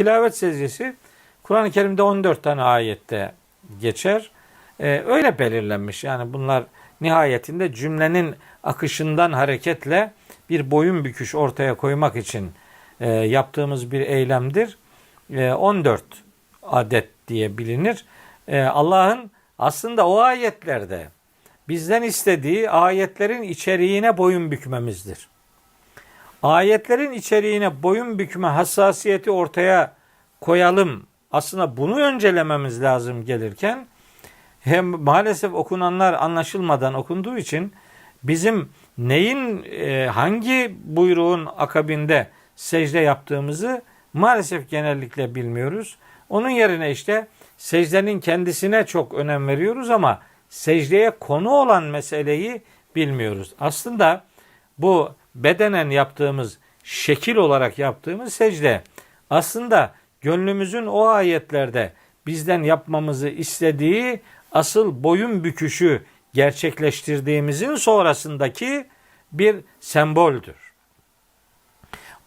tilavet secdesi Kur'an-ı Kerim'de 14 tane ayette geçer. Ee, öyle belirlenmiş. Yani bunlar nihayetinde cümlenin akışından hareketle bir boyun büküş ortaya koymak için e, yaptığımız bir eylemdir. E, 14 adet diye bilinir. E, Allah'ın aslında o ayetlerde bizden istediği ayetlerin içeriğine boyun bükmemizdir. Ayetlerin içeriğine boyun bükme hassasiyeti ortaya koyalım. Aslında bunu öncelememiz lazım gelirken hem maalesef okunanlar anlaşılmadan okunduğu için bizim neyin e, hangi buyruğun akabinde secde yaptığımızı maalesef genellikle bilmiyoruz. Onun yerine işte secdenin kendisine çok önem veriyoruz ama secdeye konu olan meseleyi bilmiyoruz. Aslında bu bedenen yaptığımız, şekil olarak yaptığımız secde aslında gönlümüzün o ayetlerde bizden yapmamızı istediği asıl boyun büküşü gerçekleştirdiğimizin sonrasındaki bir semboldür.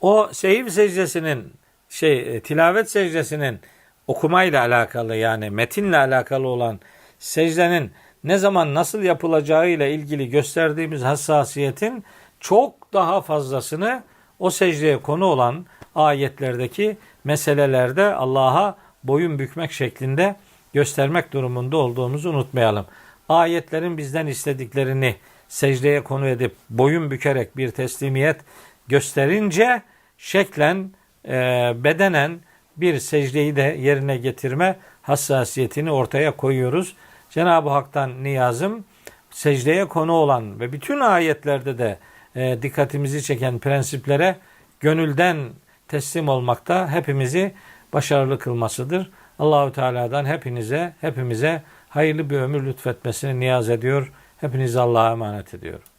O seyif secdesinin şey tilavet secdesinin okumayla alakalı yani metinle alakalı olan secdenin ne zaman nasıl yapılacağıyla ilgili gösterdiğimiz hassasiyetin çok daha fazlasını o secdeye konu olan ayetlerdeki meselelerde Allah'a boyun bükmek şeklinde göstermek durumunda olduğumuzu unutmayalım. Ayetlerin bizden istediklerini secdeye konu edip boyun bükerek bir teslimiyet gösterince şeklen, e, bedenen bir secdeyi de yerine getirme hassasiyetini ortaya koyuyoruz. Cenab-ı Hak'tan niyazım secdeye konu olan ve bütün ayetlerde de e, dikkatimizi çeken prensiplere gönülden teslim olmakta hepimizi başarılı kılmasıdır. Allahu Teala'dan hepinize, hepimize hayırlı bir ömür lütfetmesini niyaz ediyor. Hepinizi Allah'a emanet ediyorum.